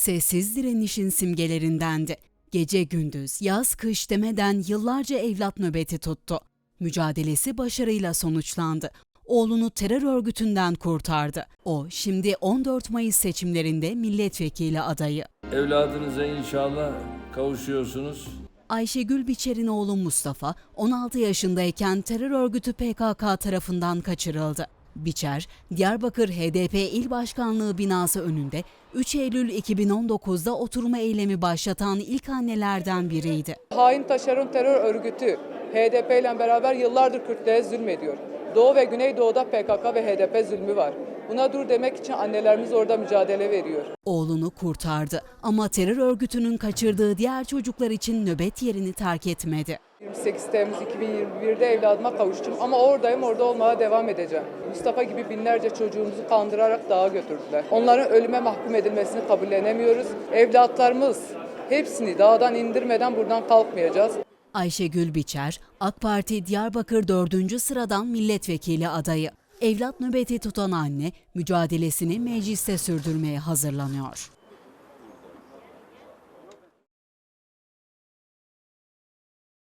Sessiz direnişin simgelerindendi. Gece gündüz, yaz kış demeden yıllarca evlat nöbeti tuttu. Mücadelesi başarıyla sonuçlandı. Oğlunu terör örgütünden kurtardı. O şimdi 14 Mayıs seçimlerinde milletvekili adayı. Evladınıza inşallah kavuşuyorsunuz. Ayşegül Biçer'in oğlu Mustafa 16 yaşındayken terör örgütü PKK tarafından kaçırıldı. Biçer, Diyarbakır HDP İl Başkanlığı binası önünde 3 Eylül 2019'da oturma eylemi başlatan ilk annelerden biriydi. Hain taşeron terör örgütü HDP ile beraber yıllardır Kürtlere zulmediyor. Doğu ve Güneydoğu'da PKK ve HDP zulmü var. Buna dur demek için annelerimiz orada mücadele veriyor. Oğlunu kurtardı ama terör örgütünün kaçırdığı diğer çocuklar için nöbet yerini terk etmedi. 28 Temmuz 2021'de evladıma kavuştum ama oradayım orada olmaya devam edeceğim. Mustafa gibi binlerce çocuğumuzu kandırarak dağa götürdüler. Onların ölüme mahkum edilmesini kabullenemiyoruz. Evlatlarımız hepsini dağdan indirmeden buradan kalkmayacağız. Ayşegül Biçer, AK Parti Diyarbakır 4. sıradan milletvekili adayı. Evlat nöbeti tutan anne mücadelesini mecliste sürdürmeye hazırlanıyor.